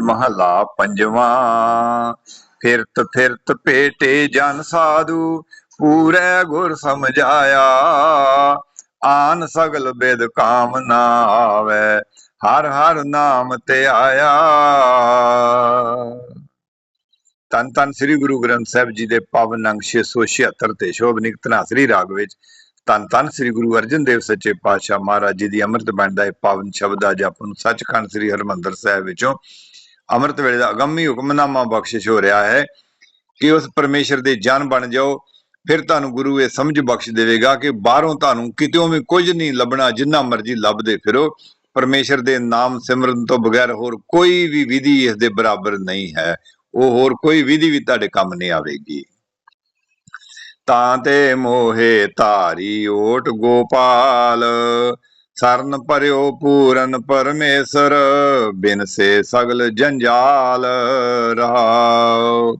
ਮਹਲਾ ਪੰਜਵਾਂ। ਫਿਰਤ ਫਿਰਤ ਭੇਟੇ ਜਨ ਸਾਧੂ, ਪੂਰੇ ਗੁਰ ਸਮਝਾਇਆ। ਆਨ ਸਗਲ ਬਿਦ ਕਾਮ ਨਾ ਆਵੇ, ਹਰ ਹਰ ਨਾਮ ਤੇ ਆਇਆ। ਤਨ ਤਨ ਸ੍ਰੀ ਗੁਰੂ ਗ੍ਰੰਥ ਸਾਹਿਬ ਜੀ ਦੇ ਪਾਵਨ ਅੰਗ 676 ਤੇ ਸ਼ੋਭਨਿਕ ਤਨਾਸਰੀ ਰਾਗ ਵਿੱਚ ਤਨ ਤਨ ਸ੍ਰੀ ਗੁਰੂ ਅਰਜਨ ਦੇਵ ਸੱਚੇ ਪਾਤਸ਼ਾਹ ਮਹਾਰਾਜ ਜੀ ਦੀ ਅੰਮ੍ਰਿਤ ਬਾਣੀ ਦਾ ਇਹ ਪਾਵਨ ਸ਼ਬਦ ਅੱਜ ਆਪਾਂ ਨੂੰ ਸੱਚਖੰਡ ਸ੍ਰੀ ਹਰਮੰਦਰ ਸਾਹਿਬ ਵਿੱਚੋਂ ਅੰਮ੍ਰਿਤ ਵੇਲੇ ਦਾ ਅਗੰਮੀ ਹੁਕਮਨਾਮਾ ਬਖਸ਼ਿਸ਼ ਹੋ ਰਿਹਾ ਹੈ ਕਿ ਉਸ ਪਰਮੇਸ਼ਰ ਦੇ ਜਨ ਬਣ ਜਾਓ। ਫਿਰ ਤੁਹਾਨੂੰ ਗੁਰੂ ਇਹ ਸਮਝ ਬਖਸ਼ ਦੇਵੇਗਾ ਕਿ ਬਾਹਰੋਂ ਤੁਹਾਨੂੰ ਕਿਤੇੋਂ ਵੀ ਕੁਝ ਨਹੀਂ ਲੱਭਣਾ, ਜਿੰਨਾ ਮਰਜ਼ੀ ਲੱਭਦੇ ਫਿਰੋ। ਪਰਮੇਸ਼ਰ ਦੇ ਨਾਮ ਸਿਮਰਨ ਤੋਂ ਬਗੈਰ ਹੋਰ ਕੋਈ ਵੀ ਵਿਧੀ ਇਸ ਦੇ ਬਰਾਬਰ ਨਹੀਂ ਹੈ। ਉਹ ਹੋਰ ਕੋਈ ਵਿਧੀ ਵੀ ਤੁਹਾਡੇ ਕੰਮ ਨਹੀਂ ਆਵੇਗੀ। ਤਾਂ ਤੇ ਮੋਹੇ ਧਾਰੀ ਓਟ ਗੋਪਾਲ ਸਰਨ ਭਰਿਓ ਪੂਰਨ ਪਰਮੇਸ਼ਰ, ਬਿਨ ਸੇ ਸਗਲ ਜੰਜਾਲ ਰਹਾਉ।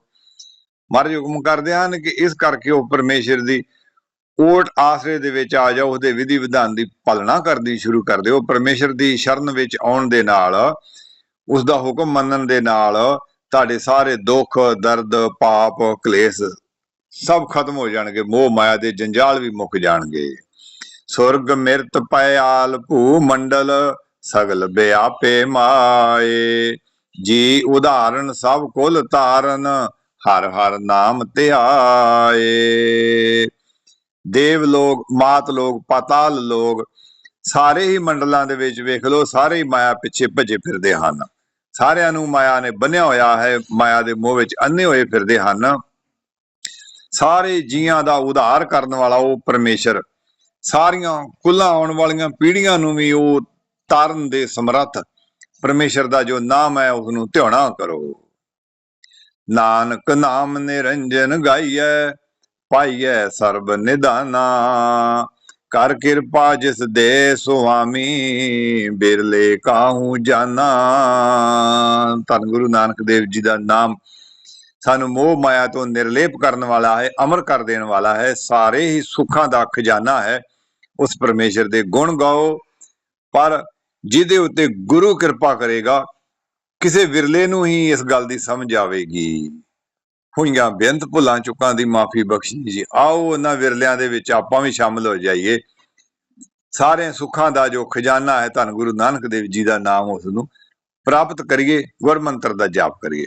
ਮਹਾਰਾਜ ਹੁਕਮ ਕਰਦੇ ਹਨ ਕਿ ਇਸ ਕਰਕੇ ਉਹ ਪਰਮੇਸ਼ਰ ਦੀ ਕੋਟ ਆਸਰੇ ਦੇ ਵਿੱਚ ਆ ਜਾਓ, ਉਹਦੇ ਵਿਧੀ ਵਿਧਾਨ ਦੀ ਪਾਲਣਾ ਕਰਦੀ ਸ਼ੁਰੂ ਕਰਦੇ ਉਹ ਪਰਮੇਸ਼ਰ ਦੀ ਸ਼ਰਨ ਵਿੱਚ ਆਉਣ ਦੇ ਨਾਲ, ਉਸ ਦਾ ਹੁਕਮ ਮੰਨਣ ਦੇ ਨਾਲ ਤੁਹਾਡੇ ਸਾਰੇ ਦੁੱਖ, ਦਰਦ, ਪਾਪ, ਕਲੇਸ਼ ਸਭ ਖਤਮ ਹੋ ਜਾਣਗੇ, ਮੋਹ ਮਾਇਆ ਦੇ ਜੰਜਾਲ ਵੀ ਮੁੱਕ ਜਾਣਗੇ। ਸੁਰਗ ਮਿਰਤ ਪਿਆਲ ਭੂ ਮੰਡਲ ਸਗਲ ਬਿਆਪੇ ਮਾਏ। ਜੀ ਉਦਾਹਰਨ ਸਭ ਕੁਲ ਤਾਰਨ, ਹਰ ਹਰ ਨਾਮ ਧਿਆਏ। ਦੇਵ ਲੋਕ, ਮਾਤ ਲੋਕ, ਪਤਾਲ ਲੋਕ, ਸਾਰੇ ਹੀ ਮੰਡਲਾਂ ਦੇ ਵਿੱਚ ਵੇਖ ਲਓ, ਸਾਰੇ ਹੀ ਮਾਇਆ ਪਿੱਛੇ ਭਜੇ ਫਿਰਦੇ ਹਨ। ਸਾਰਿਆਂ ਨੂੰ ਮਾਇਆ ਨੇ ਬੰਨਿਆ ਹੋਇਆ ਹੈ, ਮਾਇਆ ਦੇ ਮੋਹ ਵਿੱਚ ਅੰਨੇ ਹੋਏ ਫਿਰਦੇ ਹਨ। ਸਾਰੇ ਜੀਆਂ ਦਾ ਉਧਾਰ ਕਰਨ ਵਾਲਾ ਉਹ ਪਰਮੇਸ਼ਰ ਸਾਰੀਆਂ ਕੁੱਲਾਂ ਆਉਣ ਵਾਲੀਆਂ ਪੀੜ੍ਹੀਆਂ ਨੂੰ ਵੀ ਉਹ ਤਾਰਨ ਦੇ ਸਮਰੱਥ। ਪਰਮੇਸ਼ਰ ਦਾ ਜੋ ਨਾਮ ਹੈ ਉਸ ਨੂੰ ਧਿਆਉਣਾ ਕਰੋ। ਨਾਨਕ ਨਾਮ ਨਿਰੰਜਨ ਗਾਈਐ, ਪਾਈਐ ਸਰਬ ਨਿਦਾਨਾ। ਕਰ ਕਿਰਪਾ ਜਿਸ ਦੇ ਸੁਆਮੀ, ਬਿਰਲੇ ਕਾਹੂ ਜਾਨਾ। ਧੰਨ ਗੁਰੂ ਨਾਨਕ ਦੇਵ ਜੀ ਦਾ ਨਾਮ ਸਾਨੂੰ ਮੋਹ ਮਾਇਆ ਤੋਂ ਨਿਰਲੇਪ ਕਰਨ ਵਾਲਾ ਹੈ, ਅਮਰ ਕਰ ਦੇਣ ਵਾਲਾ ਹੈ, ਸਾਰੇ ਹੀ ਸੁੱਖਾਂ ਦਾ ਖਜ਼ਾਨਾ ਹੈ। ਉਸ ਪਰਮੇਸ਼ਰ ਦੇ ਗੁਣ ਗਾਓ, ਪਰ ਜਿਹਦੇ ਉੱਤੇ ਗੁਰੂ ਕਿਰਪਾ ਕਰੇਗਾ, ਕਿਸੇ ਵਿਰਲੇ ਨੂੰ ਹੀ ਇਸ ਗੱਲ ਦੀ ਸਮਝ ਆਵੇਗੀ। ਹੋਈਆਂ ਬੇਅੰਤ ਭੁੱਲਾਂ ਚੁੱਕਾਂ ਦੀ ਮਾਫੀ ਬਖਸ਼ੀ ਜੀ। ਆਓ ਉਹਨਾਂ ਵਿਰਲਿਆਂ ਦੇ ਵਿੱਚ ਆਪਾਂ ਵੀ ਸ਼ਾਮਲ ਹੋ ਜਾਈਏ। ਸਾਰੇ ਸੁੱਖਾਂ ਦਾ ਜੋ ਖਜ਼ਾਨਾ ਹੈ, ਧੰਨ ਗੁਰੂ ਨਾਨਕ ਦੇਵ ਜੀ ਦਾ ਨਾਮ ਉਸ ਨੂੰ ਪ੍ਰਾਪਤ ਕਰੀਏ, ਗੁਰਮੰਤਰ ਦਾ ਜਾਪ ਕਰੀਏ।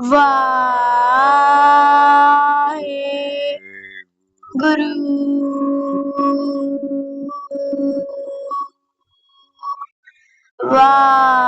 Vahe Guru. Vahe.